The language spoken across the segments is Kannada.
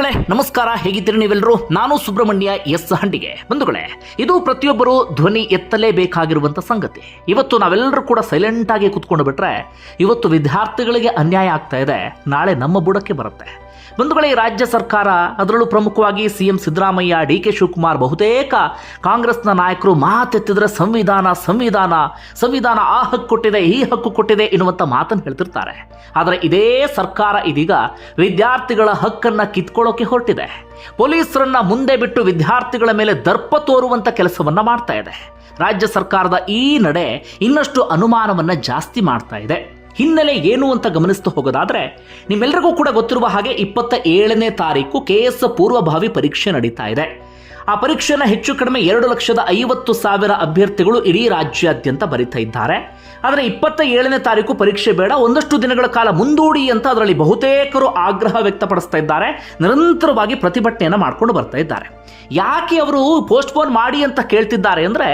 ಬಂಧುಗಳೇ, ನಮಸ್ಕಾರ. ಹೇಗಿದ್ದೀರಿ ನೀವೆಲ್ಲರೂ? ನಾನು ಸುಬ್ರಹ್ಮಣ್ಯ ಎಸ್ ಹಂಡಿಗೆ. ಬಂಧುಗಳೇ, ಇದು ಪ್ರತಿಯೊಬ್ಬರು ಧ್ವನಿ ಎತ್ತಲೇಬೇಕಾಗಿರುವಂತ ಸಂಗತಿ. ಇವತ್ತು ನಾವೆಲ್ಲರೂ ಕೂಡ ಸೈಲೆಂಟ್ ಆಗಿ ಕುತ್ಕೊಂಡು ಬಿಟ್ರೆ, ಇವತ್ತು ವಿದ್ಯಾರ್ಥಿಗಳಿಗೆ ಅನ್ಯಾಯ ಆಗ್ತಾ ಇದೆ. ನಾಳೆ ನಮ್ಮ ಬುಡಕ್ಕೆ ಬರುತ್ತೆ. ಬಂಧುಗಳೇ ರಾಜ್ಯ ಸರ್ಕಾರ ಅದರಲ್ಲೂ ಪ್ರಮುಖವಾಗಿ CM Siddaramaiah, D K Shivakumar ಬಹುತೇಕ ಕಾಂಗ್ರೆಸ್ನ ನಾಯಕರು ಮಾತೆತ್ತಿದ್ರೆ ಸಂವಿಧಾನ ಸಂವಿಧಾನ ಸಂವಿಧಾನ ಆ ಹಕ್ಕು ಕೊಟ್ಟಿದೆ, ಈ ಹಕ್ಕು ಕೊಟ್ಟಿದೆ ಎನ್ನುವಂಥ ಮಾತನ್ನು ಹೇಳ್ತಿರ್ತಾರೆ. ಆದರೆ ಇದೇ ಸರ್ಕಾರ ಇದೀಗ ವಿದ್ಯಾರ್ಥಿಗಳ ಹಕ್ಕನ್ನು ಕಿತ್ಕೊಳ್ಳೋಕೆ ಹೊರಟಿದೆ. ಪೊಲೀಸರನ್ನ ಮುಂದೆ ಬಿಟ್ಟು ವಿದ್ಯಾರ್ಥಿಗಳ ಮೇಲೆ ದರ್ಪ ತೋರುವಂತ ಕೆಲಸವನ್ನ ಮಾಡ್ತಾ ಇದೆ. ರಾಜ್ಯ ಸರ್ಕಾರದ ಈ ನಡೆ ಇನ್ನಷ್ಟು ಅನುಮಾನವನ್ನ ಜಾಸ್ತಿ ಮಾಡ್ತಾ ಇದೆ. ಹಿನ್ನೆಲೆ ಏನು ಅಂತ ಗಮನಿಸ್ತಾ ಹೋಗೋದಾದ್ರೆ ನಿಮ್ಮೆಲ್ಲರಿಗೂ ಕೂಡ ಗೊತ್ತಿರುವ ಹಾಗೆ ಇಪ್ಪತ್ತ ಏಳನೇ ತಾರೀಕು ಕೆ ಎಸ್ ಪೂರ್ವಭಾವಿ ಪರೀಕ್ಷೆ ನಡೀತಾ ಇದೆ. ಆ ಪರೀಕ್ಷೆನ ಹೆಚ್ಚು ಕಡಿಮೆ ಎರಡು ಲಕ್ಷದ ಐವತ್ತು ಸಾವಿರ ಅಭ್ಯರ್ಥಿಗಳು ಇಡೀ ರಾಜ್ಯಾದ್ಯಂತ ಬರಿತಾ ಇದ್ದಾರೆ. ಆದರೆ ಇಪ್ಪತ್ತ ಏಳನೇ ತಾರೀಕು ಪರೀಕ್ಷೆ ಬೇಡ, ಒಂದಷ್ಟು ದಿನಗಳ ಕಾಲ ಮುಂದೂಡಿ ಅಂತ ಅದರಲ್ಲಿ ಬಹುತೇಕರು ಆಗ್ರಹ ವ್ಯಕ್ತಪಡಿಸ್ತಾ ಇದ್ದಾರೆ, ನಿರಂತರವಾಗಿ ಪ್ರತಿಭಟನೆಯನ್ನು ಮಾಡ್ಕೊಂಡು ಬರ್ತಾ ಇದ್ದಾರೆ. ಯಾಕೆ ಅವರು ಪೋಸ್ಟ್ಪೋನ್ ಮಾಡಿ ಅಂತ ಕೇಳ್ತಿದ್ದಾರೆ ಅಂದರೆ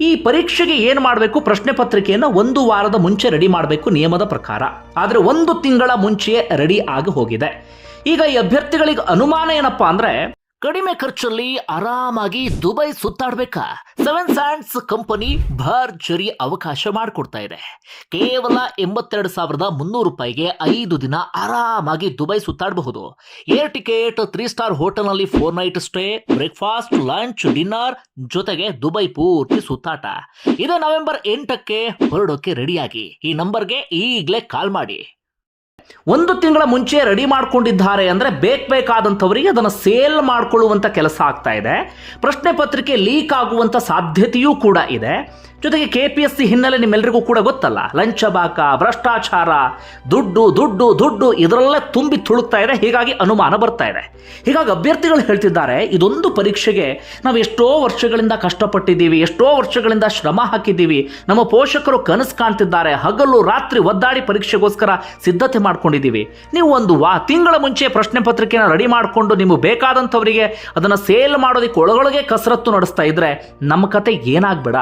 ಈ ಪರೀಕ್ಷೆಗೆ ಏನು ಮಾಡಬೇಕು? ಪ್ರಶ್ನೆ ಪತ್ರಿಕೆಯನ್ನು ಒಂದು ವಾರದ ಮುಂಚೆ ರೆಡಿ ಮಾಡಬೇಕು ನಿಯಮದ ಪ್ರಕಾರ. ಆದರೆ ಒಂದು ತಿಂಗಳ ಮುಂಚೆಯೇ ರೆಡಿ ಆಗಿ ಹೋಗಿದೆ. ಈಗ ಈ ಅಭ್ಯರ್ಥಿಗಳಿಗೆ ಅನುಮಾನ ಏನಪ್ಪಾ ಅಂದ್ರೆ ಕಡಿಮೆ ಖರ್ಚಲ್ಲಿ ಆರಾಮಾಗಿ ದುಬೈ ಸುತ್ತಾಡ್ಬೇಕಾ? ಸೆವೆನ್ ಸ್ಯಾಂಡ್ಸ್ ಕಂಪನಿ ಭರ್ಜರಿ ಅವಕಾಶ ಮಾಡಿಕೊಡ್ತಾ ಇದೆ. ಕೇವಲ ಎಂಬತ್ತೆರಡು ಸಾವಿರದ ಮುನ್ನೂರು ರೂಪಾಯಿಗೆ ಐದು ದಿನ ಆರಾಮಾಗಿ ದುಬೈ ಸುತ್ತಾಡಬಹುದು. ಏರ್ ಟಿಕೆಟ್, ತ್ರೀ ಸ್ಟಾರ್ ಹೋಟೆಲ್ನಲ್ಲಿ four night stay, breakfast, lunch, dinner ಜೊತೆಗೆ ದುಬೈ ಪೂರ್ತಿ ಸುತ್ತಾಟ. ಇದೇ ನವೆಂಬರ್ ಎಂಟಕ್ಕೆ ಹೊರಡೋಕೆ ರೆಡಿಯಾಗಿ. ಈ ನಂಬರ್ಗೆ ಈಗಲೇ ಕಾಲ್ ಮಾಡಿ. ಒಂದು ತಿಂಗಳ ಮುಂಚೆ ರೆಡಿ ಮಾಡ್ಕೊಂಡಿದ್ದಾರೆ ಅಂದರೆ ಬೇಕು ಬೇಕಾದಂಥವರಿಗೆ ಅದನ್ನು ಸೇಲ್ ಮಾಡಿಕೊಳ್ಳುವಂಥ ಕೆಲಸ ಆಗ್ತಾ ಇದೆ. ಪ್ರಶ್ನೆ ಪತ್ರಿಕೆ ಲೀಕ್ ಆಗುವಂಥ ಸಾಧ್ಯತೆಯೂ ಕೂಡ ಇದೆ. ಜೊತೆಗೆ ಕೆ ಪಿ ಎಸ್ ಸಿ ಹಿನ್ನೆಲೆ ನಿಮ್ಮೆಲ್ಲರಿಗೂ ಕೂಡ ಗೊತ್ತಲ್ಲ ಲಂಚಬಾಕ ಭ್ರಷ್ಟಾಚಾರ, ದುಡ್ಡು ದುಡ್ಡು ದುಡ್ಡು, ಇದರಲ್ಲೇ ತುಂಬಿ ತುಳುಕ್ತಾ ಇದೆ, ಹೀಗಾಗಿ ಅನುಮಾನ ಬರ್ತಾ ಇದೆ. ಹೀಗಾಗಿ ಅಭ್ಯರ್ಥಿಗಳು ಹೇಳ್ತಿದ್ದಾರೆ, ಇದೊಂದು ಪರೀಕ್ಷೆಗೆ ನಾವು ಎಷ್ಟೋ ವರ್ಷಗಳಿಂದ ಕಷ್ಟಪಟ್ಟಿದ್ದೀವಿ, ಎಷ್ಟೋ ವರ್ಷಗಳಿಂದ ಶ್ರಮ ಹಾಕಿದ್ದೀವಿ, ನಮ್ಮ ಪೋಷಕರು ಕನಸು ಕಾಣ್ತಿದ್ದಾರೆ, ಹಗಲು ರಾತ್ರಿ ಒದ್ದಾಡಿ ಪರೀಕ್ಷೆಗೋಸ್ಕರ ಸಿದ್ಧತೆ ಮಾಡ್ಕೊಂಡಿದ್ದೀವಿ. ನೀವು ಒಂದು ವಾ, ತಿಂಗಳ ಮುಂಚೆ ಪ್ರಶ್ನೆ ಪತ್ರಿಕೆನ ರೆಡಿ ಮಾಡಿಕೊಂಡು ನಿಮಗೆ ಬೇಕಾದಂಥವರಿಗೆ ಅದನ್ನು ಸೇಲ್ ಮಾಡೋದಕ್ಕೆ ಒಳಗೊಳಗೆ ಕಸರತ್ತು ನಡೆಸ್ತಾ ಇದ್ರೆ ನಮ್ಮ ಕತೆ ಏನಾಗ್ಬೇಡ.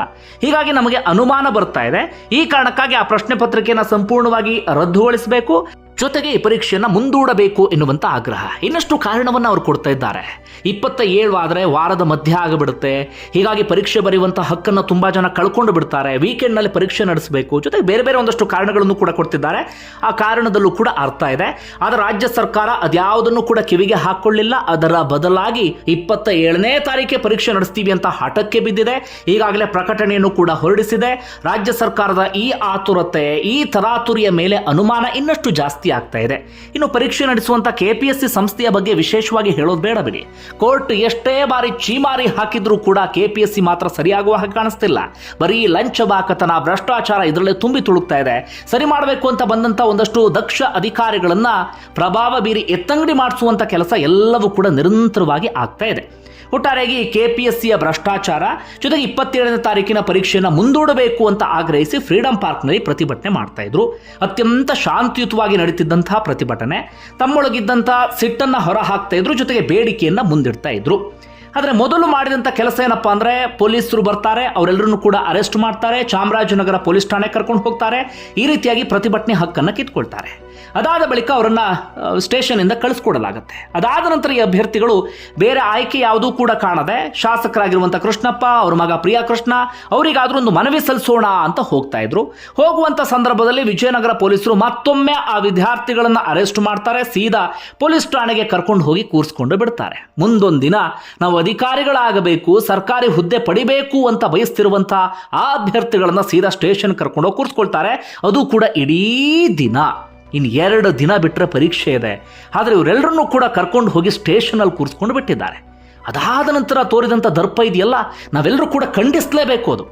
ಹೀಗಾಗಿ ನಮಗೆ ಅನುಮಾನ ಬರ್ತಾ ಇದೆ. ಈ ಕಾರಣಕ್ಕಾಗಿ ಆ ಪ್ರಶ್ನೆ ಪತ್ರಿಕೆಯನ್ನು ಸಂಪೂರ್ಣವಾಗಿ ರದ್ದುಗೊಳಿಸಬೇಕು. ಜೊತೆಗೆ ಈ ಪರೀಕ್ಷೆಯನ್ನು ಮುಂದೂಡಬೇಕು ಎನ್ನುವಂಥ ಆಗ್ರಹ. ಇನ್ನಷ್ಟು ಕಾರಣವನ್ನು ಅವರು ಕೊಡ್ತಾ ಇದ್ದಾರೆ. ಇಪ್ಪತ್ತ ಏಳು ಆದರೆ ವಾರದ ಮಧ್ಯ ಆಗಿಬಿಡುತ್ತೆ. ಹೀಗಾಗಿ ಪರೀಕ್ಷೆ ಬರೆಯುವಂಥ ಹಕ್ಕನ್ನು ತುಂಬ ಜನ ಕಳ್ಕೊಂಡು ಬಿಡ್ತಾರೆ. ವೀಕೆಂಡ್ನಲ್ಲಿ ಪರೀಕ್ಷೆ ನಡೆಸಬೇಕು. ಜೊತೆಗೆ ಬೇರೆ ಬೇರೆ ಒಂದಷ್ಟು ಕಾರಣಗಳನ್ನು ಕೂಡ ಕೊಡ್ತಿದ್ದಾರೆ. ಆ ಕಾರಣದಲ್ಲೂ ಕೂಡ ಅರ್ಥ ಇದೆ. ಆದರೆ ರಾಜ್ಯ ಸರ್ಕಾರ ಅದ್ಯಾವುದನ್ನು ಕೂಡ ಕಿವಿಗೆ ಹಾಕೊಳ್ಳಿಲ್ಲ. ಅದರ ಬದಲಾಗಿ ಇಪ್ಪತ್ತ ಏಳನೇ ತಾರೀಕೆ ಪರೀಕ್ಷೆ ನಡೆಸ್ತೀವಿ ಅಂತ ಹಠಕ್ಕೆ ಬಿದ್ದಿದೆ. ಈಗಾಗಲೇ ಪ್ರಕಟಣೆಯನ್ನು ಕೂಡ ಹೊರಡಿಸಿದೆ. ರಾಜ್ಯ ಸರ್ಕಾರದ ಈ ಆತುರತೆ, ಈ ತರಾತುರಿಯ ಮೇಲೆ ಅನುಮಾನ ಇನ್ನಷ್ಟು ಜಾಸ್ತಿ ಆಗ್ತಾ ಇದೆ. ಇನ್ನು ಪರೀಕ್ಷೆ ನಡೆಸುವಂತ ಕೆಪಿಎಸ್ಸಿ ಸಂಸ್ಥೆಯ ಬಗ್ಗೆ ವಿಶೇಷವಾಗಿ ಹೇಳೋದು ಬೇಡ ಬಿಡಿ. ಕೋರ್ಟ್ ಎಷ್ಟೇ ಬಾರಿ ಚೀಮಾರಿ ಹಾಕಿದ್ರೂ ಕೂಡ ಕೆಪಿಎಸ್ಸಿ ಮಾತ್ರ ಸರಿಯಾಗುವ ಹಾಗೆ ಕಾಣಿಸ್ತಿಲ್ಲ. ಬರೀ ಲಂಚ ಬಾಕತನ, ಭ್ರಷ್ಟಾಚಾರ ಇದರಲ್ಲೇ ತುಂಬಿ ತುಳುಕ್ತಾ ಇದೆ. ಸರಿ ಮಾಡಬೇಕು ಅಂತ ಬಂದಂತ ಒಂದಷ್ಟು ದಕ್ಷ ಅಧಿಕಾರಿಗಳನ್ನ ಪ್ರಭಾವ ಬೀರಿ ಎತ್ತಂಗಡಿ ಮಾಡಿಸುವಂತ ಕೆಲಸ ಎಲ್ಲವೂ ಕೂಡ ನಿರಂತರವಾಗಿ ಆಗ್ತಾ ಇದೆ. ಒಟ್ಟಾರೆಯಾಗಿ ಕೆಪಿಎಸ್ಸಿಯ ಭ್ರಷ್ಟಾಚಾರ, ಜೊತೆಗೆ ಇಪ್ಪತ್ತೇಳನೇ ತಾರೀಕಿನ ಪರೀಕ್ಷೆಯನ್ನು ಮುಂದೂಡಬೇಕು ಅಂತ ಆಗ್ರಹಿಸಿ ಫ್ರೀಡಂ ಪಾರ್ಕ್ನಲ್ಲಿ ಪ್ರತಿಭಟನೆ ಮಾಡ್ತಾ ಇದ್ರು. ಅತ್ಯಂತ ಶಾಂತಿಯುತವಾಗಿ ನಡೀತಿದ್ದಂತಹ ಪ್ರತಿಭಟನೆ ತಮ್ಮೊಳಗಿದ್ದಂತಹ ಸಿಟ್ಟನ್ನು ಹೊರ ಹಾಕ್ತಾ ಇದ್ರು, ಜೊತೆಗೆ ಬೇಡಿಕೆಯನ್ನು ಮುಂದಿಡ್ತಾ ಇದ್ರು. ಆದರೆ ಮೊದಲು ಮಾಡಿದಂಥ ಕೆಲಸ ಏನಪ್ಪ ಅಂದರೆ, ಪೊಲೀಸರು ಬರ್ತಾರೆ ಅವರೆಲ್ಲರನ್ನು ಕೂಡ ಅರೆಸ್ಟ್ ಮಾಡ್ತಾರೆ, ಚಾಮರಾಜನಗರ ಪೊಲೀಸ್ ಠಾಣೆ ಕರ್ಕೊಂಡು ಹೋಗ್ತಾರೆ, ಈ ರೀತಿಯಾಗಿ ಪ್ರತಿಭಟನೆ ಹಕ್ಕನ್ನು ಕಿತ್ಕೊಳ್ತಾರೆ. ಅದಾದ ಬಳಿಕ ಅವರನ್ನು ಸ್ಟೇಷನಿಂದ ಕಳಿಸ್ಕೊಡಲಾಗುತ್ತೆ. ಅದಾದ ನಂತರ ಈ ಅಭ್ಯರ್ಥಿಗಳು ಬೇರೆ ಆಯ್ಕೆ ಯಾವುದೂ ಕೂಡ ಕಾಣದೆ ಶಾಸಕರಾಗಿರುವಂಥ ಕೃಷ್ಣಪ್ಪ, ಅವ್ರ ಮಗ ಪ್ರಿಯಾ ಕೃಷ್ಣ, ಅವರಿಗಾದ್ರೂ ಒಂದು ಮನವಿ ಸಲ್ಲಿಸೋಣ ಅಂತ ಹೋಗ್ತಾ ಇದ್ರು. ಹೋಗುವಂಥ ಸಂದರ್ಭದಲ್ಲಿ ವಿಜಯನಗರ ಪೊಲೀಸರು ಮತ್ತೊಮ್ಮೆ ಆ ವಿದ್ಯಾರ್ಥಿಗಳನ್ನು ಅರೆಸ್ಟ್ ಮಾಡ್ತಾರೆ, ಸೀದಾ ಪೊಲೀಸ್ ಠಾಣೆಗೆ ಕರ್ಕೊಂಡು ಹೋಗಿ ಕೂರಿಸ್ಕೊಂಡು ಬಿಡ್ತಾರೆ. ಮುಂದೊಂದು ದಿನ ನಾವು ಅಧಿಕಾರಿಗಳಾಗಬೇಕು, ಸರ್ಕಾರಿ ಹುದ್ದೆ ಪಡಿಬೇಕು ಅಂತ ಬಯಸ್ತಿರುವಂಥ ಆ ಅಭ್ಯರ್ಥಿಗಳನ್ನು ಸೀದಾ ಸ್ಟೇಷನ್ ಕರ್ಕೊಂಡು ಹೋಗಿ ಕೂರಿಸ್ಕೊಳ್ತಾರೆ. ಅದು ಕೂಡ ಇಡೀ ದಿನ. ಇನ್ನು ಎರಡು ದಿನ ಬಿಟ್ಟರೆ ಪರೀಕ್ಷೆ ಇದೆ. ಆದರೆ ಇವರೆಲ್ಲರನ್ನೂ ಕೂಡ ಕರ್ಕೊಂಡು ಹೋಗಿ ಸ್ಟೇಷನಲ್ಲಿ ಕೂರಿಸ್ಕೊಂಡು ಬಿಟ್ಟಿದ್ದಾರೆ. ಅದಾದ ನಂತರ ತೋರಿದಂಥ ದರ್ಪ ಇದೆಯಲ್ಲ ನಾವೆಲ್ಲರೂ ಕೂಡ ಖಂಡಿಸಲೇಬೇಕು ಅದು.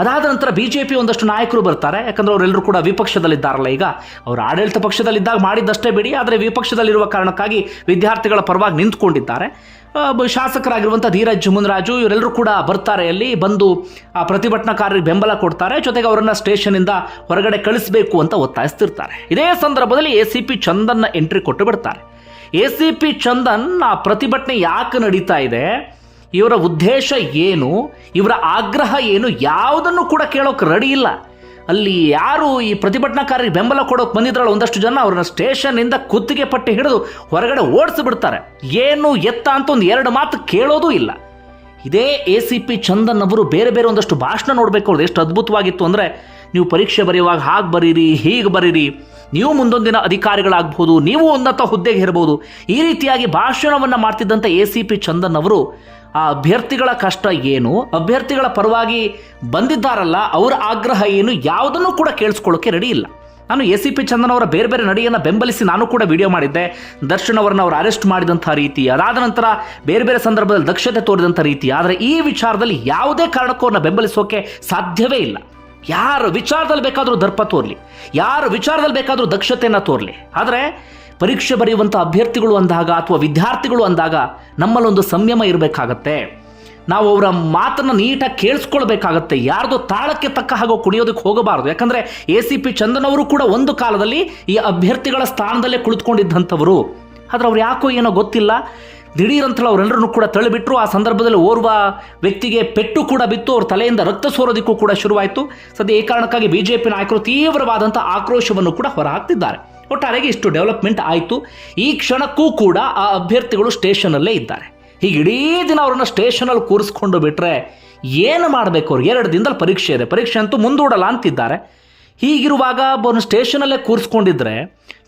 ಅದಾದ ನಂತರ ಬಿ ಜೆ ಪಿ ಒಂದಷ್ಟು ನಾಯಕರು ಬರ್ತಾರೆ, ಯಾಕಂದ್ರೆ ಅವರೆಲ್ಲರೂ ಕೂಡ ವಿಪಕ್ಷದಲ್ಲಿದ್ದಾರಲ್ಲ ಈಗ. ಅವರು ಆಡಳಿತ ಪಕ್ಷದಲ್ಲಿದ್ದಾಗ ಮಾಡಿದ್ದಷ್ಟೇ ಬಿಡಿ, ಆದರೆ ವಿಪಕ್ಷದಲ್ಲಿರುವ ಕಾರಣಕ್ಕಾಗಿ ವಿದ್ಯಾರ್ಥಿಗಳ ಪರವಾಗಿ ನಿಂತ್ಕೊಂಡಿದ್ದಾರೆ. ಶಾಸಕರಾಗಿರುವಂಥ ಧೀರಜ್ ಮುನ್ರಾಜು, ಇವರೆಲ್ಲರೂ ಕೂಡ ಬರ್ತಾರೆ ಅಲ್ಲಿ, ಬಂದು ಆ ಪ್ರತಿಭಟನಾಕಾರರಿಗೆ ಬೆಂಬಲ ಕೊಡ್ತಾರೆ. ಜೊತೆಗೆ ಅವರನ್ನು ಸ್ಟೇಷನಿಂದ ಹೊರಗಡೆ ಕಳಿಸಬೇಕು ಅಂತ ಒತ್ತಾಯಿಸ್ತಿರ್ತಾರೆ. ಇದೇ ಸಂದರ್ಭದಲ್ಲಿ ಎ ಸಿ ಪಿ ಚಂದನ್ನ ಎಂಟ್ರಿ ಕೊಟ್ಟು ಬಿಡ್ತಾರೆ. ಎ ಸಿ ಪಿ ಚಂದನ್, ಆ ಪ್ರತಿಭಟನೆ ಯಾಕೆ ನಡೀತಾ ಇದೆ? ಇವರ ಉದ್ದೇಶ ಏನು? ಇವರ ಆಗ್ರಹ ಏನು? ಯಾವುದನ್ನು ಕೂಡ ಕೇಳೋಕೆ ರೆಡಿ ಇಲ್ಲ. ಅಲ್ಲಿ ಯಾರು ಈ ಪ್ರತಿಭಟನಾಕಾರರಿಗೆ ಬೆಂಬಲ ಕೊಡೋಕೆ ಬಂದಿದ್ರಲ್ಲ ಒಂದಷ್ಟು ಜನ ಅವ್ರನ್ನ ಸ್ಟೇಷನ್ನಿಂದ ಕುತ್ತಿಗೆ ಪಟ್ಟಿ ಹಿಡಿದು ಹೊರಗಡೆ ಓಡಿಸಿ ಬಿಡ್ತಾರೆ. ಏನು ಎತ್ತ ಅಂತ ಒಂದು ಎರಡು ಮಾತು ಕೇಳೋದೂ ಇಲ್ಲ. ಇದೇ ಎ ಸಿ ಪಿ ಚಂದನ್ ಅವರು ಬೇರೆ ಬೇರೆ ಒಂದಷ್ಟು ಭಾಷಣ ನೋಡಬೇಕು ಅವ್ರದ್ದು ಎಷ್ಟು ಅದ್ಭುತವಾಗಿತ್ತು ಅಂದರೆ, ನೀವು ಪರೀಕ್ಷೆ ಬರೆಯುವಾಗ ಹಾಗೆ ಬರೀರಿ, ಹೀಗೆ ಬರೀರಿ. ನೀವು ಮುಂದೊಂದಿನ ಅಧಿಕಾರಿಗಳಾಗ್ಬೋದು ನೀವು ಉನ್ನತ ಹುದ್ದೆಗೆ ಇರಬಹುದು ಈ ರೀತಿಯಾಗಿ ಭಾಷಣವನ್ನು ಮಾಡ್ತಿದ್ದಂಥ ಎ ಸಿ ಪಿ ಚಂದನ್ ಅವರು ಆ ಅಭ್ಯರ್ಥಿಗಳ ಕಷ್ಟ ಏನು? ಅಭ್ಯರ್ಥಿಗಳ ಪರವಾಗಿ ಬಂದಿದ್ದಾರಲ್ಲ, ಅವರ ಆಗ್ರಹ ಏನು? ಯಾವುದನ್ನು ಕೂಡ ಕೇಳಿಸ್ಕೊಳ್ಳೋಕೆ ರೆಡಿ ಇಲ್ಲ. ನಾನು ಎ ಸಿ ಪಿ ಚಂದನ್ ಅವರ ಬೇರೆ ಬೇರೆ ನಡೆಯನ್ನು ಬೆಂಬಲಿಸಿ ನಾನು ಕೂಡ ವಿಡಿಯೋ ಮಾಡಿದ್ದೆ. ದರ್ಶನ್ ಅವರನ್ನು ಅವರು ಅರೆಸ್ಟ್ ಮಾಡಿದಂಥ ರೀತಿ, ಅದಾದ ನಂತರ ಬೇರೆ ಬೇರೆ ಸಂದರ್ಭದಲ್ಲಿ ದಕ್ಷತೆ ತೋರಿದಂಥ ರೀತಿ, ಆದರೆ ಈ ವಿಚಾರದಲ್ಲಿ ಯಾವುದೇ ಕಾರಣಕ್ಕೂ ಅವ್ರನ್ನ ಬೆಂಬಲಿಸೋಕೆ ಸಾಧ್ಯವೇ ಇಲ್ಲ. ಯಾರ ವಿಚಾರದಲ್ಲಿ ಬೇಕಾದರೂ ದರ್ಪ ತೋರಲಿ, ಯಾರ ವಿಚಾರದಲ್ಲಿ ಬೇಕಾದರೂ ದಕ್ಷತೆಯನ್ನು ತೋರಲಿ. ಆದರೆ ಪರೀಕ್ಷೆ ಬರೆಯುವಂಥ ಅಭ್ಯರ್ಥಿಗಳು ಅಂದಾಗ ಅಥವಾ ವಿದ್ಯಾರ್ಥಿಗಳು ಅಂದಾಗ ನಮ್ಮಲ್ಲೊಂದು ಸಂಯಮ ಇರಬೇಕಾಗತ್ತೆ. ನಾವು ಅವರ ಮಾತನ್ನು ನೀಟಾಗಿ ಕೇಳಿಸ್ಕೊಳ್ಬೇಕಾಗತ್ತೆ. ಯಾರ್ದೋ ತಾಳಕ್ಕೆ ತಕ್ಕ ಹಾಗೆ ಕುಡಿಯೋದಕ್ಕೆ ಹೋಗಬಾರದು. ಯಾಕಂದರೆ ಎ ಸಿ ಪಿ ಚಂದನ್ ಕೂಡ ಒಂದು ಕಾಲದಲ್ಲಿ ಈ ಅಭ್ಯರ್ಥಿಗಳ ಸ್ಥಾನದಲ್ಲೇ ಕುಳಿತುಕೊಂಡಿದ್ದಂಥವರು. ಆದರೆ ಅವ್ರು ಯಾಕೋ ಏನೋ ಗೊತ್ತಿಲ್ಲ. ದಿಢೀರಂತಲೂ ಅವರೆಲ್ಲರನ್ನು ಕೂಡ ತಳ್ಳಿಬಿಟ್ರು. ಆ ಸಂದರ್ಭದಲ್ಲಿ ಓರ್ವ ವ್ಯಕ್ತಿಗೆ ಪೆಟ್ಟು ಕೂಡ ಬಿತ್ತು. ಅವ್ರ ತಲೆಯಿಂದ ರಕ್ತ ಸೋರೋದಕ್ಕೂ ಕೂಡ ಶುರುವಾಯಿತು. ಸದ್ಯ ಈ ಕಾರಣಕ್ಕಾಗಿ ಬಿ ಜೆ ಪಿ ನಾಯಕರು ತೀವ್ರವಾದಂಥ ಆಕ್ರೋಶವನ್ನು ಕೂಡ ಹೊರಹಾಕ್ತಿದ್ದಾರೆ. ಒಟ್ಟಾರೆಗೆ ಇಷ್ಟು ಡೆವಲಪ್ಮೆಂಟ್ ಆಯಿತು. ಈ ಕ್ಷಣಕ್ಕೂ ಕೂಡ ಆ ಅಭ್ಯರ್ಥಿಗಳು ಸ್ಟೇಷನಲ್ಲೇ ಇದ್ದಾರೆ. ಹೀಗೆ ಇಡೀ ದಿನ ಅವ್ರನ್ನ ಸ್ಟೇಷನಲ್ಲಿ ಕೂರಿಸ್ಕೊಂಡು ಬಿಟ್ಟರೆ ಏನು ಮಾಡಬೇಕು ಅವ್ರಿಗೆ? ಎರಡು ದಿನದಲ್ಲಿ ಪರೀಕ್ಷೆ ಇದೆ. ಪರೀಕ್ಷೆ ಅಂತೂ ಮುಂದೂಡಲ್ಲ ಅಂತಿದ್ದಾರೆ. ಹೀಗಿರುವಾಗ ಅವ್ರನ್ನ ಸ್ಟೇಷನಲ್ಲೇ ಕೂರಿಸ್ಕೊಂಡಿದ್ರೆ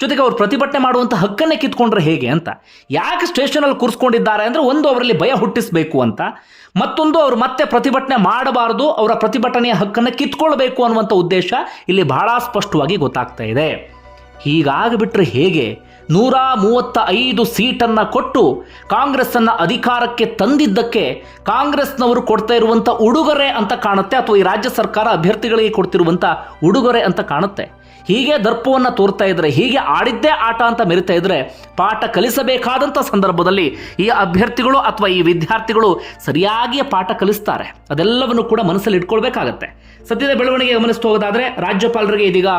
ಜೊತೆಗೆ ಅವ್ರು ಪ್ರತಿಭಟನೆ ಮಾಡುವಂಥ ಹಕ್ಕನ್ನೇ ಕಿತ್ಕೊಂಡ್ರೆ ಹೇಗೆ ಅಂತ? ಯಾಕೆ ಸ್ಟೇಷನಲ್ಲಿ ಕೂರಿಸ್ಕೊಂಡಿದ್ದಾರೆ ಅಂದರೆ ಒಂದು ಅವರಲ್ಲಿ ಭಯ ಹುಟ್ಟಿಸಬೇಕು ಅಂತ, ಮತ್ತೊಂದು ಅವರು ಮತ್ತೆ ಪ್ರತಿಭಟನೆ ಮಾಡಬಾರದು, ಅವರ ಪ್ರತಿಭಟನೆಯ ಹಕ್ಕನ್ನು ಕಿತ್ಕೊಳ್ಬೇಕು ಅನ್ನುವಂಥ ಉದ್ದೇಶ ಇಲ್ಲಿ ಬಹಳ ಸ್ಪಷ್ಟವಾಗಿ ಗೊತ್ತಾಗ್ತಾ ಇದೆ. ಹೀಗಾಗಿಬಿಟ್ರೆ ಹೇಗೆ? ನೂರ ಮೂವತ್ತ ಐದು ಸೀಟನ್ನು ಕೊಟ್ಟು ಕಾಂಗ್ರೆಸ್ಸನ್ನು ಅಧಿಕಾರಕ್ಕೆ ತಂದಿದ್ದಕ್ಕೆ ಕಾಂಗ್ರೆಸ್ನವರು ಕೊಡ್ತಾ ಇರುವಂಥ ಉಡುಗೊರೆ ಅಂತ ಕಾಣುತ್ತೆ ಅಥವಾ ಈ ರಾಜ್ಯ ಸರ್ಕಾರ ಅಭ್ಯರ್ಥಿಗಳಿಗೆ ಕೊಡ್ತಿರುವಂಥ ಉಡುಗೊರೆ ಅಂತ ಕಾಣುತ್ತೆ. ಹೀಗೆ ದರ್ಪವನ್ನು ತೋರ್ತಾ ಇದ್ದರೆ ಹೀಗೆ ಆಡಿದ್ದೇ ಆಟ ಅಂತ ಮೆರಿತಾ ಇದ್ದರೆ ಪಾಠ ಕಲಿಸಬೇಕಾದಂಥ ಸಂದರ್ಭದಲ್ಲಿ ಈ ಅಭ್ಯರ್ಥಿಗಳು ಅಥವಾ ಈ ವಿದ್ಯಾರ್ಥಿಗಳು ಸರಿಯಾಗಿ ಪಾಠ ಕಲಿಸ್ತಾರೆ. ಅದೆಲ್ಲವನ್ನು ಕೂಡ ಮನಸ್ಸಲ್ಲಿ ಇಟ್ಕೊಳ್ಬೇಕಾಗತ್ತೆ. ಸದ್ಯದ ಬೆಳವಣಿಗೆ ಗಮನಿಸ್ತು ಹೋಗೋದಾದರೆ ರಾಜ್ಯಪಾಲರಿಗೆ ಇದೀಗ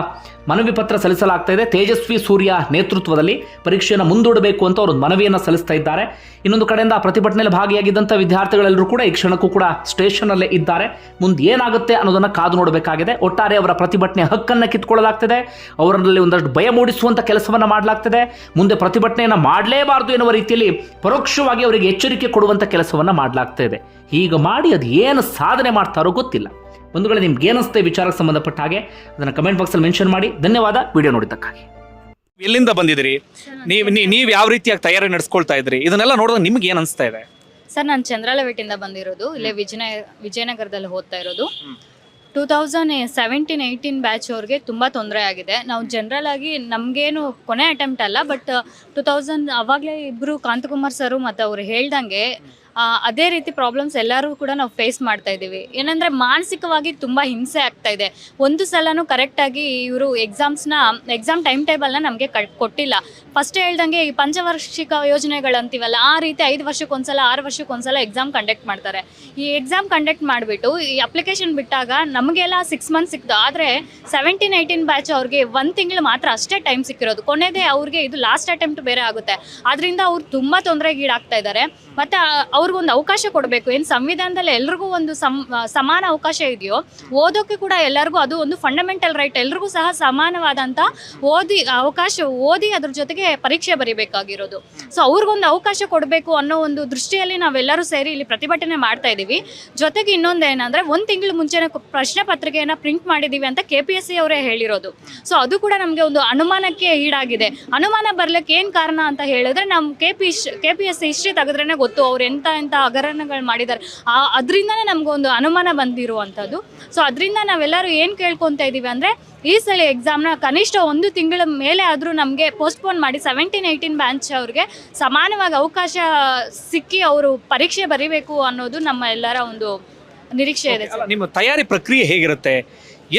ಮನವಿ ಪತ್ರ ಸಲ್ಲಿಸಲಾಗ್ತಾ ಇದೆ. ತೇಜಸ್ವಿ ಸೂರ್ಯ ನೇತೃತ್ವದಲ್ಲಿ ಪರೀಕ್ಷೆಯನ್ನು ಮುಂದೂಡಬೇಕು ಅಂತ ಅವರು ಮನವಿಯನ್ನು ಸಲ್ಲಿಸ್ತಾ ಇದ್ದಾರೆ. ಇನ್ನೊಂದು ಕಡೆಯಿಂದ ಪ್ರತಿಭಟನೆಯಲ್ಲಿ ಭಾಗಿಯಾಗಿದ್ದಂಥ ವಿದ್ಯಾರ್ಥಿಗಳೆಲ್ಲರೂ ಕೂಡ ಈ ಕ್ಷಣಕ್ಕೂ ಕೂಡ ಸ್ಟೇಷನ್ನಲ್ಲೇ ಇದ್ದಾರೆ. ಮುಂದೆ ಏನಾಗುತ್ತೆ ಅನ್ನೋದನ್ನು ಕಾದು ನೋಡಬೇಕಾಗಿದೆ. ಒಟ್ಟಾರೆ ಅವರ ಪ್ರತಿಭಟನೆ ಹಕ್ಕನ್ನು ಕಿತ್ಕೊಳ್ಳಲಾಗ್ತದೆ. ಅವರಲ್ಲಿ ಒಂದಷ್ಟು ಭಯ ಮೂಡಿಸುವಂಥ ಕೆಲಸವನ್ನು ಮಾಡಲಾಗ್ತದೆ. ಮುಂದೆ ಪ್ರತಿಭಟನೆಯನ್ನು ಮಾಡಲೇಬಾರದು ಎನ್ನುವ ರೀತಿಯಲ್ಲಿ ಪರೋಕ್ಷವಾಗಿ ಅವರಿಗೆ ಎಚ್ಚರಿಕೆ ಕೊಡುವಂಥ ಕೆಲಸವನ್ನು ಮಾಡಲಾಗ್ತಾ ಇದೆ ಹೀಗೆ ಮಾಡಿ ಅದು ಏನು ಸಾಧನೆ ಮಾಡ್ತಾರೋ ಗೊತ್ತಿಲ್ಲ. ಒಂದು ವೇಳೆ ನಿಮ್ಗೆ ಏನಿಸುತ್ತೆ ವಿಚಾರಕ್ಕೆ ಸಂಬಂಧಪಟ್ಟ ಹಾಗೆ ಅದನ್ನು ಕಮೆಂಟ್ ಬಾಕ್ಸಲ್ಲಿ ಮೆನ್ಷನ್ ಮಾಡಿ. ಧನ್ಯವಾದ. ವಿಡಿಯೋ ನೋಡಿದ್ದಕ್ಕಾಗಿ. ಎಲ್ಲಿಂದ ಬಂದಿದ್ದೀರಿ? ನೀವು ನೀವು ಯಾವ ರೀತಿಯಾಗಿ ತಯಾರಿ ನಡೆಸ್ಕೊಳ್ತಾ ಇದ್ರಿ? ಇದನ್ನೆಲ್ಲ ನೋಡಿದಾಗ ನಿಮ್ಗೆ ಏನು ಅನಿಸ್ತಾ ಇದೆ? ಸರ್ ನಾನು ಚಂದ್ರಾಲವೇಟಿಂದ ಬಂದಿರೋದು. ಇಲ್ಲೇ ವಿಜಯ ವಿಜಯನಗರದಲ್ಲಿ ಓದ್ತಾ ಇರೋದು. Two thousand seventeen eighteen batch ಅವ್ರಿಗೆ ತುಂಬ ತೊಂದರೆ ಆಗಿದೆ. ನಾವು ಜನರಲ್ ಆಗಿ ನಮಗೇನು ಕೊನೆ ಅಟೆಂಪ್ಟ್ ಅಲ್ಲ ಬಟ್ ಟೂ ತೌಸಂಡ್ ಅವಾಗಲೇ ಇಬ್ಬರು ಕಾಂತಕುಮಾರ್ ಸರು ಮತ್ತು ಅವ್ರು ಹೇಳ್ದಂಗೆ ಅದೇ ರೀತಿ ಪ್ರಾಬ್ಲಮ್ಸ್ ಎಲ್ಲರೂ ಕೂಡ ನಾವು ಫೇಸ್ ಮಾಡ್ತಾ ಇದ್ದೀವಿ. ಏನಂದರೆ ಮಾನಸಿಕವಾಗಿ ತುಂಬ ಹಿಂಸೆ ಆಗ್ತಾ ಇದೆ. ಒಂದು ಸಲನೂ ಕರೆಕ್ಟಾಗಿ ಇವರು ಎಕ್ಸಾಮ್ಸ್ನ ಎಕ್ಸಾಮ್ ಟೈಮ್ ಟೇಬಲ್ನ ನಮಗೆ ಕೊಟ್ಟಿಲ್ಲ. ಫಸ್ಟ್ ಹೇಳ್ದಂಗೆ ಈ ಪಂಚವಾರ್ಷಿಕ ಯೋಜನೆಗಳಂತೀವಲ್ಲ ಆ ರೀತಿ ಐದು ವರ್ಷಕ್ಕೊಂದ್ಸಲ ಆರು ವರ್ಷಕ್ಕೊಂದ್ಸಲ ಎಕ್ಸಾಮ್ ಕಂಡಕ್ಟ್ ಮಾಡ್ತಾರೆ. ಈ ಎಕ್ಸಾಮ್ ಕಂಡಕ್ಟ್ ಮಾಡಿಬಿಟ್ಟು, ಈ ಅಪ್ಲಿಕೇಶನ್ ಬಿಟ್ಟಾಗ ನಮಗೆಲ್ಲ ಸಿಕ್ಸ್ ಮಂತ್ಸ್ ಸಿಕ್ತು ಆದರೆ ಸೆವೆಂಟೀನ್ ಏಯ್ಟೀನ್ ಬ್ಯಾಚ್ ಅವ್ರಿಗೆ ಒಂದು ತಿಂಗಳು ಮಾತ್ರ ಅಷ್ಟೇ ಟೈಮ್ ಸಿಕ್ಕಿರೋದು. ಕೊನೆದೇ ಅವ್ರಿಗೆ ಇದು ಲಾಸ್ಟ್ ಅಟೆಂಪ್ಟ್ ಬೇರೆ ಆಗುತ್ತೆ. ಅದರಿಂದ ಅವ್ರು ತುಂಬ ತೊಂದರೆಗೀಡಾಗ್ತಾ ಇದ್ದಾರೆ. ಮತ್ತು ಅವ್ರಿಗೊಂದು ಅವಕಾಶ ಕೊಡಬೇಕು. ಏನು ಸಂವಿಧಾನದಲ್ಲಿ ಎಲ್ರಿಗೂ ಒಂದು ಸಮ್ ಸಮಾನ ಅವಕಾಶ ಇದೆಯೋ, ಓದೋಕೆ ಕೂಡ ಎಲ್ಲರಿಗೂ ಅದು ಒಂದು ಫಂಡಮೆಂಟಲ್ ರೈಟ್ ಎಲ್ರಿಗೂ ಸಹ ಸಮಾನವಾದಂಥ ಓದಿ, ಅವಕಾಶ ಓದಿ ಅದ್ರ ಜೊತೆಗೆ ಪರೀಕ್ಷೆ ಬರೀಬೇಕಾಗಿರೋದು. ಸೊ ಅವ್ರಿಗೊಂದು ಅವಕಾಶ ಕೊಡಬೇಕು ಅನ್ನೋ ಒಂದು ದೃಷ್ಟಿಯಲ್ಲಿ ನಾವೆಲ್ಲರೂ ಸೇರಿ ಇಲ್ಲಿ ಪ್ರತಿಭಟನೆ ಮಾಡ್ತಾ ಇದ್ದೀವಿ ಜೊತೆಗೆ ಇನ್ನೊಂದು ಏನಂದರೆ, ಒಂದು ತಿಂಗಳು ಮುಂಚೆನೇ ಪ್ರಶ್ನೆ ಪತ್ರಿಕೆಯನ್ನು ಪ್ರಿಂಟ್ ಮಾಡಿದ್ದೀವಿ ಅಂತ ಕೆ ಪಿ ಎಸ್ ಸಿ ಅವರೇ ಹೇಳಿರೋದು. ಸೊ ಅದು ಕೂಡ ನಮಗೆ ಒಂದು ಅನುಮಾನಕ್ಕೆ ಈಡಾಗಿದೆ. ಅನುಮಾನ ಬರ್ಲಿಕ್ಕೆ ಏನು ಕಾರಣ ಅಂತ ಹೇಳಿದ್ರೆ ನಮ್ಮ K P K P S C history ತೆಗೆದ್ರೇ ಗೊತ್ತು ಅವ್ರು ಎಂಥ ಎಂಥ ಹಗರಣಗಳು ಮಾಡಿದ್ದಾರೆ. ಆ ಅದರಿಂದನೇ ನಮಗೊಂದು ಅನುಮಾನ ಬಂದಿರುವಂಥದ್ದು. ಸೊ ಅದರಿಂದ ನಾವೆಲ್ಲರೂ ಏನು ಕೇಳ್ಕೊತಾ ಇದ್ದೀವಿ ಅಂದರೆ ಈ ಸಲ ಎಕ್ಸಾಮ್ನ ಕನಿಷ್ಠ ಒಂದು ತಿಂಗಳ ಮೇಲೆ ಆದರೂ ನಮಗೆ ಪೋಸ್ಟ್ಪೋನ್ ಮಾಡಿ ಸೆವೆಂಟೀನ್ ಏಯ್ಟೀನ್ ಬ್ಯಾಂಚ್ ಅವ್ರಿಗೆ ಸಮಾನವಾಗಿ ಅವಕಾಶ ಸಿಕ್ಕಿ ಅವರು ಪರೀಕ್ಷೆ ಬರೀಬೇಕು ಅನ್ನೋದು ನಮ್ಮ ಎಲ್ಲರ ಒಂದು ನಿರೀಕ್ಷೆ ಇದೆ ನಿಮ್ಮ ತಯಾರಿ ಪ್ರಕ್ರಿಯೆ ಹೇಗಿರುತ್ತೆ?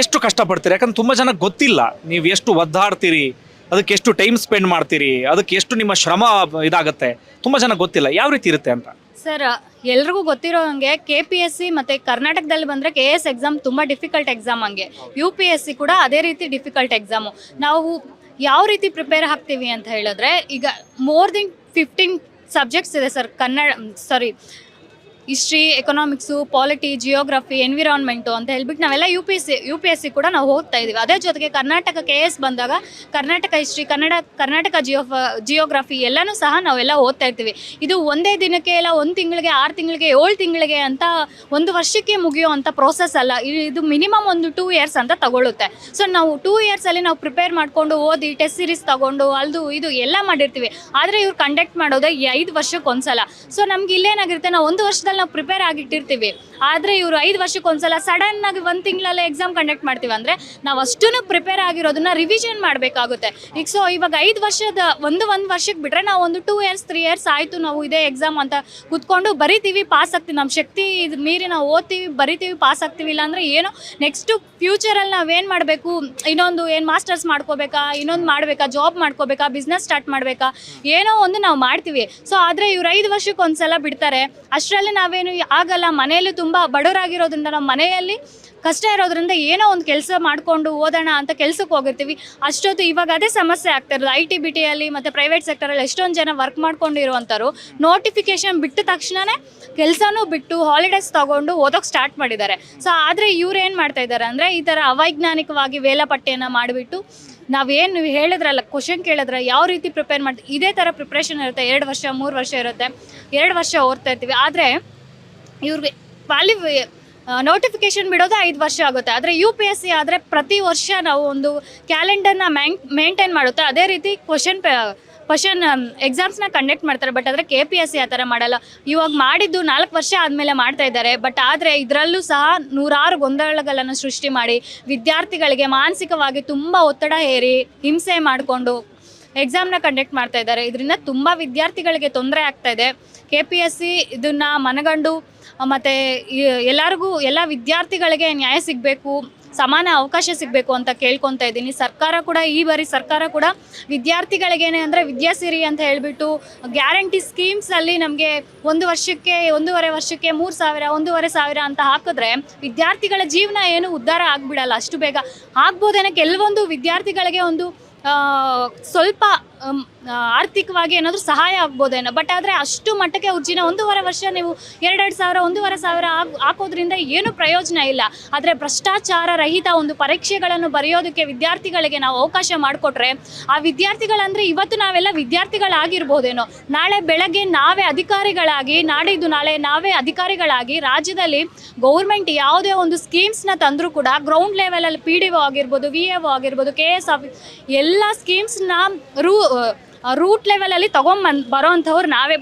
ಎಷ್ಟು ಕಷ್ಟಪಡ್ತೀರಿ? ಯಾಕಂದ್ರೆ ತುಂಬ ಜನ ಗೊತ್ತಿಲ್ಲ ನೀವು ಎಷ್ಟು ಒದ್ದಾಡ್ತೀರಿ ಅದಕ್ಕೆ ಎಷ್ಟು ಟೈಮ್ ಸ್ಪೆಂಡ್ ಮಾಡ್ತೀರಿ ಅದಕ್ಕೆ ಎಷ್ಟು ನಿಮ್ಮ ಶ್ರಮ ಇದಾಗುತ್ತೆ. ತುಂಬ ಜನ ಗೊತ್ತಿಲ್ಲ. ಯಾವ ರೀತಿ ಇರುತ್ತೆ ಅಂತ? ಸರ್, ಎಲ್ರಿಗೂ ಗೊತ್ತಿರೋ ಹಂಗೆ ಕೆ ಪಿ ಎಸ್ ಸಿ ಮತ್ತು ಕರ್ನಾಟಕದಲ್ಲಿ ಬಂದರೆ ಕೆ ಎಸ್ ಎಕ್ಸಾಮ್ ತುಂಬ ಡಿಫಿಕಲ್ಟ್ ಎಕ್ಸಾಮ್ ಹಂಗೆ. ಯು ಪಿ ಎಸ್ ಸಿ ಕೂಡ ಅದೇ ರೀತಿ ಡಿಫಿಕಲ್ಟ್ ಎಕ್ಸಾಮು ನಾವು ಯಾವ ರೀತಿ ಪ್ರಿಪೇರ್ ಆಗ್ತೀವಿ ಅಂತ ಹೇಳಿದ್ರೆ, ಈಗ ಮೋರ್ ದೆನ್ ಫಿಫ್ಟೀನ್ ಸಬ್ಜೆಕ್ಟ್ಸ್ ಇದೆ sir, Kannada sorry history economics polity geography environment ಅಂತ ಹೇಳ್ಬಿಟ್ಟು ನಾವೆಲ್ಲ U P S C U P S C ಕೂಡ ನಾವು ಹೋಗ್ತಾ ಇದ್ದೀವಿ. ಅದೇ ಜೊತೆಗೆ ಕರ್ನಾಟಕ ಕೆ ಎಸ್ ಬಂದಾಗ ಕರ್ನಾಟಕ ಹಿಸ್ಟ್ರಿ ಕನ್ನಡ, ಕರ್ನಾಟಕ ಜಿಯೋಫ ಜಿಯೋಗ್ರಫಿ ಎಲ್ಲನೂ ಸಹ ನಾವೆಲ್ಲ ಓದ್ತಾ ಇರ್ತೀವಿ. ಇದು ಒಂದೇ ದಿನಕ್ಕೆ ಇಲ್ಲ, ಒಂದು ತಿಂಗಳಿಗೆ, ಆರು ತಿಂಗಳಿಗೆ, ಏಳು ತಿಂಗಳಿಗೆ ಅಂತ ಒಂದು ವರ್ಷಕ್ಕೆ ಮುಗಿಯೋ ಅಂತ ಪ್ರೋಸೆಸ್ ಅಲ್ಲ. ಇದು ಮಿನಿಮಮ್ ಒಂದು ಟೂ ಇಯರ್ಸ್ ಅಂತ ತಗೊಳ್ಳುತ್ತೆ ಸೊ ನಾವು ಟೂ ಇಯರ್ಸಲ್ಲಿ ನಾವು ಪ್ರಿಪೇರ್ ಮಾಡಿಕೊಂಡು ಓದಿ ಟೆಸ್ಟ್ ಸೀರೀಸ್ ತಗೊಂಡು, ಅಲ್ದು, ಇದು ಎಲ್ಲ ಮಾಡಿರ್ತೀವಿ. ಆದರೆ ಇವ್ರು ಕಂಡಕ್ಟ್ ಮಾಡೋದೇ ಐದು ವರ್ಷಕ್ಕೆ ಒಂದ್ಸಲ ಸೊ ನಮ್ಗೆ ಇಲ್ಲೇನಾಗಿರುತ್ತೆ, ನಾವು ಒಂದು ವರ್ಷದಲ್ಲಿ ನಾವು ಪ್ರಿಪೇರ್ ಆಗಿಟ್ಟಿರ್ತೀವಿ. ಆದರೆ ಇವರು ಐದು ವರ್ಷಕ್ಕೆ ಒಂದ್ಸಲ ಸಡನ್ ಆಗಿ ಒಂದು ತಿಂಗಳಲ್ಲೇ ಎಕ್ಸಾಮ್ ಕಂಡಕ್ಟ್ ಮಾಡ್ತೀವಿ ಅಂದರೆ ನಾವು ಅಷ್ಟೂ ಪ್ರಿಪೇರ್ ಆಗಿರೋದನ್ನ ರಿವಿಷನ್ ಮಾಡಬೇಕಾಗುತ್ತೆ. ಈಗ ಸೊ ಇವಾಗ ಐದು ವರ್ಷದ ಒಂದು ಒಂದು ವರ್ಷಕ್ಕೆ ಬಿಟ್ಟರೆ ನಾವು ಒಂದು ಟೂ ಇಯರ್ಸ್ ತ್ರೀ ಇಯರ್ಸ್ ಆಯಿತು ನಾವು ಇದೇ ಎಕ್ಸಾಮ್ ಅಂತ ಕುತ್ಕೊಂಡು ಬರಿತೀವಿ ಪಾಸ್ ಆಗ್ತೀವಿ. ನಮ್ಮ ಶಕ್ತಿ ಇದು ಮೀರಿ ನಾವು ಓದ್ತೀವಿ, ಬರಿತೀವಿ ಪಾಸ್ ಆಗ್ತೀವಿ ಇಲ್ಲಾಂದರೆ ಏನೋ ನೆಕ್ಸ್ಟು ಫ್ಯೂಚರಲ್ಲಿ ನಾವೇನು ಮಾಡಬೇಕು? ಇನ್ನೊಂದು ಏನು ಮಾಸ್ಟರ್ಸ್ ಮಾಡ್ಕೋಬೇಕಾ? ಇನ್ನೊಂದು ಮಾಡಬೇಕಾ? ಜಾಬ್ ಮಾಡ್ಕೋಬೇಕಾ? ಬಿಸ್ನೆಸ್ ಸ್ಟಾರ್ಟ್ ಮಾಡಬೇಕಾ? ಏನೋ ಒಂದು ನಾವು ಮಾಡ್ತೀವಿ. ಸೊ ಆದರೆ ಇವ್ರು ಐದು ವರ್ಷಕ್ಕೆ ಒಂದ್ಸಲ ಬಿಡ್ತಾರೆ. ಅಷ್ಟರಲ್ಲಿ ನಾವೇನು ಆಗಲ್ಲ ಮನೆಯಲ್ಲಿ ತುಂಬ ಬಡವರಾಗಿರೋದ್ರಿಂದ ನಮ್ಮ ಮನೆಯಲ್ಲಿ ಕಷ್ಟ ಇರೋದ್ರಿಂದ ಏನೋ ಒಂದು ಕೆಲಸ ಮಾಡಿಕೊಂಡು ಓದೋಣ ಅಂತ ಕೆಲಸಕ್ಕೆ ಹೋಗಿರ್ತೀವಿ. ಅಷ್ಟೊತ್ತು ಇವಾಗ ಅದೇ ಸಮಸ್ಯೆ ಆಗ್ತಾ ಇರೋದು. ಐ ಟಿ ಬಿ ಟಿಯಲ್ಲಿ ಮತ್ತು ಪ್ರೈವೇಟ್ ಸೆಕ್ಟರಲ್ಲಿ ಎಷ್ಟೊಂದು ಜನ ವರ್ಕ್ ಮಾಡ್ಕೊಂಡು ಇರುವಂಥವ್ರು ನೋಟಿಫಿಕೇಶನ್ ಬಿಟ್ಟ ತಕ್ಷಣವೇ ಕೆಲಸನೂ ಬಿಟ್ಟು ಹಾಲಿಡೇಸ್ ತಗೊಂಡು ಓದೋಕೆ ಸ್ಟಾರ್ಟ್ ಮಾಡಿದ್ದಾರೆ. ಸೊ ಆದರೆ ಇವ್ರು ಏನು ಮಾಡ್ತಾ ಇದ್ದಾರೆ ಅಂದರೆ ಈ ಥರ ಅವೈಜ್ಞಾನಿಕವಾಗಿ ವೇಳಾಪಟ್ಟಿಯನ್ನು ಮಾಡಿಬಿಟ್ಟು ನಾವೇನು ಹೇಳಿದ್ರಲ್ಲ ಕ್ವಶನ್ ಕೇಳಿದ್ರೆ ಯಾವ ರೀತಿ ಪ್ರಿಪೇರ್ ಮಾಡ್ತೀವಿ ಇದೇ ಥರ ಪ್ರಿಪ್ರೇಷನ್ ಇರುತ್ತೆ. ಎರಡು ವರ್ಷ, ಮೂರು ವರ್ಷ ಇರುತ್ತೆ. ಎರಡು ವರ್ಷ ಓದ್ತಾ ಇರ್ತೀವಿ. ಆದರೆ ಇವ್ರಿಗೆ ಕ್ವಾಲಿ ನೋಟಿಫಿಕೇಶನ್ ಬಿಡೋದು ಐದು ವರ್ಷ ಆಗುತ್ತೆ. ಆದರೆ ಯು ಪಿ ಎಸ್ ಸಿ ಆದರೆ ಪ್ರತಿ ವರ್ಷ ನಾವು ಒಂದು ಕ್ಯಾಲೆಂಡರ್ನ ಮ್ಯಾಂಗ್ ಮೇಂಟೈನ್ ಮಾಡುತ್ತೆ. ಅದೇ ರೀತಿ ಕ್ವಶನ್ ಕ್ವಶನ್ ಎಕ್ಸಾಮ್ಸ್ನ ಕಂಡಕ್ಟ್ ಮಾಡ್ತಾರೆ. ಬಟ್ ಆದರೆ ಕೆ ಪಿ ಎಸ್ ಸಿ ಆ ಥರ ಮಾಡಲ್ಲ. ಇವಾಗ ಮಾಡಿದ್ದು ನಾಲ್ಕು ವರ್ಷ ಆದಮೇಲೆ ಮಾಡ್ತಾ ಇದ್ದಾರೆ. ಬಟ್ ಆದರೆ ಇದರಲ್ಲೂ ಸಹ ನೂರಾರು ಗೊಂದಲಗಳನ್ನು ಸೃಷ್ಟಿ ಮಾಡಿ, ವಿದ್ಯಾರ್ಥಿಗಳಿಗೆ ಮಾನಸಿಕವಾಗಿ ತುಂಬ ಒತ್ತಡ ಹೇರಿ, ಹಿಂಸೆ ಮಾಡಿಕೊಂಡು ಎಕ್ಸಾಮ್ನ ಕಂಡಕ್ಟ್ ಮಾಡ್ತಾ ಇದ್ದಾರೆ. ಇದರಿಂದ ತುಂಬ ವಿದ್ಯಾರ್ಥಿಗಳಿಗೆ ತೊಂದರೆ ಆಗ್ತಾ ಇದೆ. ಕೆ ಪಿ ಎಸ್ ಸಿ ಇದನ್ನು ಮನಗಂಡು ಮತ್ತು ಎಲ್ಲರಿಗೂ ಎಲ್ಲ ವಿದ್ಯಾರ್ಥಿಗಳಿಗೆ ನ್ಯಾಯ ಸಿಗಬೇಕು, ಸಮಾನ ಅವಕಾಶ ಸಿಗಬೇಕು ಅಂತ ಕೇಳ್ಕೊತಾ ಇದ್ದೀನಿ. ಸರ್ಕಾರ ಕೂಡ, ಈ ಬಾರಿ ಸರ್ಕಾರ ಕೂಡ ವಿದ್ಯಾರ್ಥಿಗಳಿಗೇನೆ ಅಂದರೆ ವಿದ್ಯಾಸಿರಿ ಅಂತ ಹೇಳಿಬಿಟ್ಟು ಗ್ಯಾರಂಟಿ ಸ್ಕೀಮ್ಸಲ್ಲಿ ನಮಗೆ ಒಂದು ವರ್ಷಕ್ಕೆ, ಒಂದೂವರೆ ವರ್ಷಕ್ಕೆ, ಮೂರು ಸಾವಿರ, ಒಂದೂವರೆ ಸಾವಿರ ಅಂತ ಹಾಕಿದ್ರೆ ವಿದ್ಯಾರ್ಥಿಗಳ ಜೀವನ ಏನು ಉದ್ಧಾರ ಆಗಿಬಿಡಲ್ಲ. ಅಷ್ಟು ಬೇಗ ಆಗ್ಬೋದೇನೋ. ಕೆಲವೊಂದು ವಿದ್ಯಾರ್ಥಿಗಳಿಗೆ ಒಂದು ಸ್ವಲ್ಪ ಆರ್ಥಿಕವಾಗಿ ಏನಾದರೂ ಸಹಾಯ ಆಗ್ಬೋದೇನೋ. ಬಟ್ ಆದರೆ ಅಷ್ಟು ಮಟ್ಟಕ್ಕೆ ಉಜ್ಜಿನ ಒಂದೂವರೆ ವರ್ಷ ನೀವು ಎರಡೆರಡು ಸಾವಿರ, ಒಂದೂವರೆ ಸಾವಿರ ಹಾಕ್ ಹಾಕೋದ್ರಿಂದ ಏನು ಪ್ರಯೋಜನ ಇಲ್ಲ. ಆದರೆ ಭ್ರಷ್ಟಾಚಾರ ರಹಿತ ಒಂದು ಪರೀಕ್ಷೆಗಳನ್ನು ಬರೆಯೋದಕ್ಕೆ ವಿದ್ಯಾರ್ಥಿಗಳಿಗೆ ನಾವು ಅವಕಾಶ ಮಾಡಿಕೊಟ್ರೆ, ಆ ವಿದ್ಯಾರ್ಥಿಗಳಂದರೆ ಇವತ್ತು ನಾವೆಲ್ಲ ವಿದ್ಯಾರ್ಥಿಗಳಾಗಿರ್ಬೋದೇನೋ. ನಾಳೆ ಬೆಳಗ್ಗೆ ನಾವೇ ಅಧಿಕಾರಿಗಳಾಗಿ, ನಾಡಿದ್ದು ನಾಳೆ ನಾವೇ ಅಧಿಕಾರಿಗಳಾಗಿ ರಾಜ್ಯದಲ್ಲಿ ಗೌರ್ಮೆಂಟ್ ಯಾವುದೇ ಒಂದು ಸ್ಕೀಮ್ಸ್ನ ತಂದರೂ ಕೂಡ ಗ್ರೌಂಡ್ ಲೆವೆಲಲ್ಲಿ ಪಿ ಡಿ ಒ ಆಗಿರ್ಬೋದು ವಿ ಎ ಒ ಆಗಿರ್ಬೋದು ಕೆ ಎಸ್ ಆಫೀಸ್ ಎಲ್ಲ ಸ್ಕೀಮ್ಸ್ನ ರೂ ರೂಟ್ ಲೆವೆಲಲ್ಲಿ ತೊಗೊಂಬಂದು ಬರೋ ಅಂಥವ್ರು ನಾವೇ. ಬಟ್